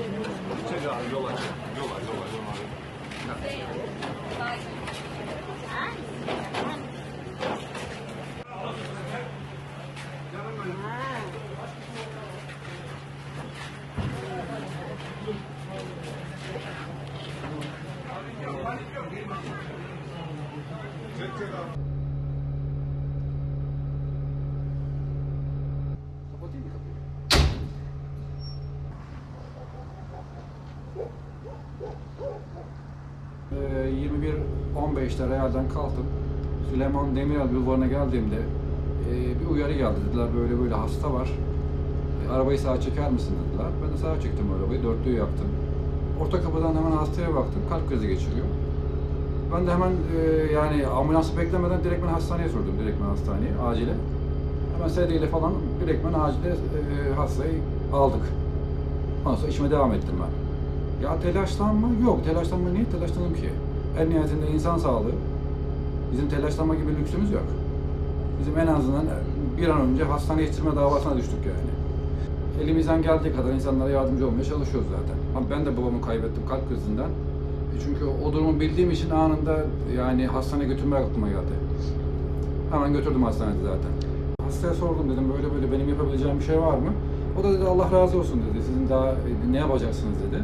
这个六百九，六百六百六百。这这个。21.15'te Real'den kalktım. Süleyman Demirel bulvarına geldiğimde e, bir uyarı geldi. Dediler böyle böyle hasta var. E, arabayı sağa çeker misin dediler. Ben de sağa çektim arabayı. Dörtlüğü yaktım. Orta kapıdan hemen hastaya baktım. Kalp krizi geçiriyor. Ben de hemen e, yani ambulansı beklemeden direkt ben hastaneye sordum. Direkt ben hastaneye, acile. Hemen sedyeyle falan direkt ben acile e, hastayı aldık. Ondan sonra işime devam ettim ben. Ya telaşlanma yok. Telaşlanma niye telaşlanayım ki? En nihayetinde insan sağlığı. Bizim telaşlanma gibi lüksümüz yok. Bizim en azından bir an önce hastane yetiştirme davasına düştük yani. Elimizden geldiği kadar insanlara yardımcı olmaya çalışıyoruz zaten. Ben de babamı kaybettim kalp krizinden. E Çünkü o durumu bildiğim için anında yani hastaneye götürmek aklıma geldi. Hemen götürdüm hastanede zaten. Hastaya sordum dedim böyle böyle benim yapabileceğim bir şey var mı? O da dedi Allah razı olsun dedi. Sizin daha ne yapacaksınız dedi.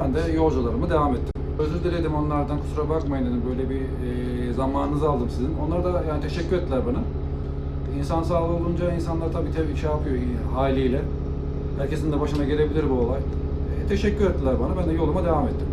Ben de yolcularıma devam ettim. Özür diledim onlardan kusura bakmayın dedim böyle bir e, zamanınızı aldım sizin. Onlar da yani teşekkür ettiler bana. İnsan sağlığı olunca insanlar tabii tabii şey yapıyor haliyle. Herkesin de başına gelebilir bu olay. E, teşekkür ettiler bana ben de yoluma devam ettim.